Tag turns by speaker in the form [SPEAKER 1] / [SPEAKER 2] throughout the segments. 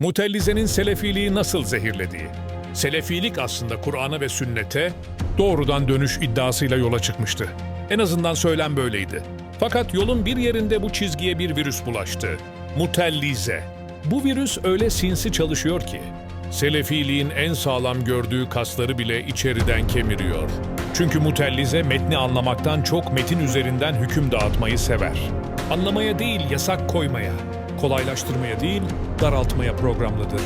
[SPEAKER 1] Mutellize'nin Selefiliği nasıl zehirlediği. Selefilik aslında Kur'an'a ve sünnete doğrudan dönüş iddiasıyla yola çıkmıştı. En azından söylem böyleydi. Fakat yolun bir yerinde bu çizgiye bir virüs bulaştı. Mutellize. Bu virüs öyle sinsi çalışıyor ki, Selefiliğin en sağlam gördüğü kasları bile içeriden kemiriyor. Çünkü mutellize metni anlamaktan çok metin üzerinden hüküm dağıtmayı sever. Anlamaya değil yasak koymaya, kolaylaştırmaya değil daraltmaya programlıdır.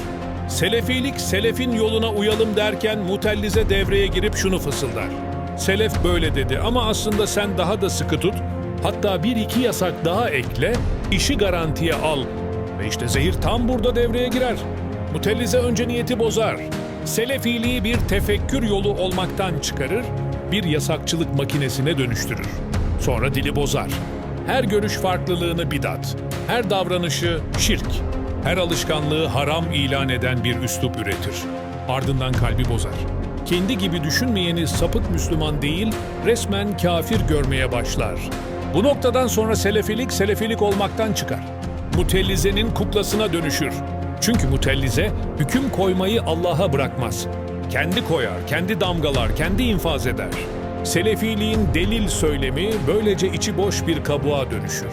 [SPEAKER 1] Selefilik selefin yoluna uyalım derken mutellize devreye girip şunu fısıldar. Selef böyle dedi ama aslında sen daha da sıkı tut, hatta bir iki yasak daha ekle, işi garantiye al. Ve işte zehir tam burada devreye girer. Mutellize önce niyeti bozar. Selefiliği bir tefekkür yolu olmaktan çıkarır, bir yasakçılık makinesine dönüştürür. Sonra dili bozar. Her görüş farklılığını bidat, her davranışı şirk, her alışkanlığı haram ilan eden bir üslup üretir. Ardından kalbi bozar. Kendi gibi düşünmeyeni sapık Müslüman değil, resmen kafir görmeye başlar. Bu noktadan sonra selefilik selefilik olmaktan çıkar. Mutellizenin kuklasına dönüşür. Çünkü mutellize hüküm koymayı Allah'a bırakmaz. Kendi koyar, kendi damgalar, kendi infaz eder. Selefiliğin delil söylemi böylece içi boş bir kabuğa dönüşür.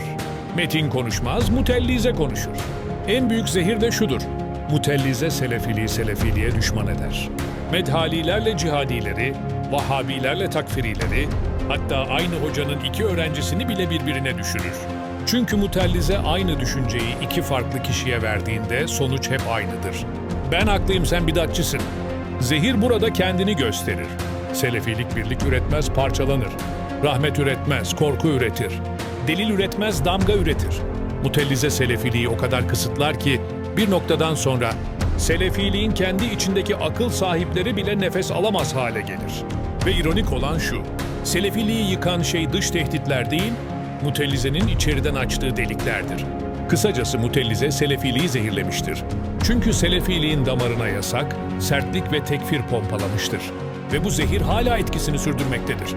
[SPEAKER 1] Metin konuşmaz, mutellize konuşur. En büyük zehir de şudur. Mutellize selefiliği selefiliğe düşman eder. Medhalilerle cihadileri, Vahhabilerle takfirileri, hatta aynı hocanın iki öğrencisini bile birbirine düşürür. Çünkü mutellize aynı düşünceyi iki farklı kişiye verdiğinde sonuç hep aynıdır. Ben haklıyım sen bidatçısın. Zehir burada kendini gösterir. Selefilik birlik üretmez parçalanır. Rahmet üretmez korku üretir. Delil üretmez damga üretir. Mutellize selefiliği o kadar kısıtlar ki bir noktadan sonra selefiliğin kendi içindeki akıl sahipleri bile nefes alamaz hale gelir. Ve ironik olan şu, selefiliği yıkan şey dış tehditler değil, mutellizenin içeriden açtığı deliklerdir. Kısacası mutellize selefiliği zehirlemiştir. Çünkü selefiliğin damarına yasak, sertlik ve tekfir pompalamıştır. Ve bu zehir hala etkisini sürdürmektedir.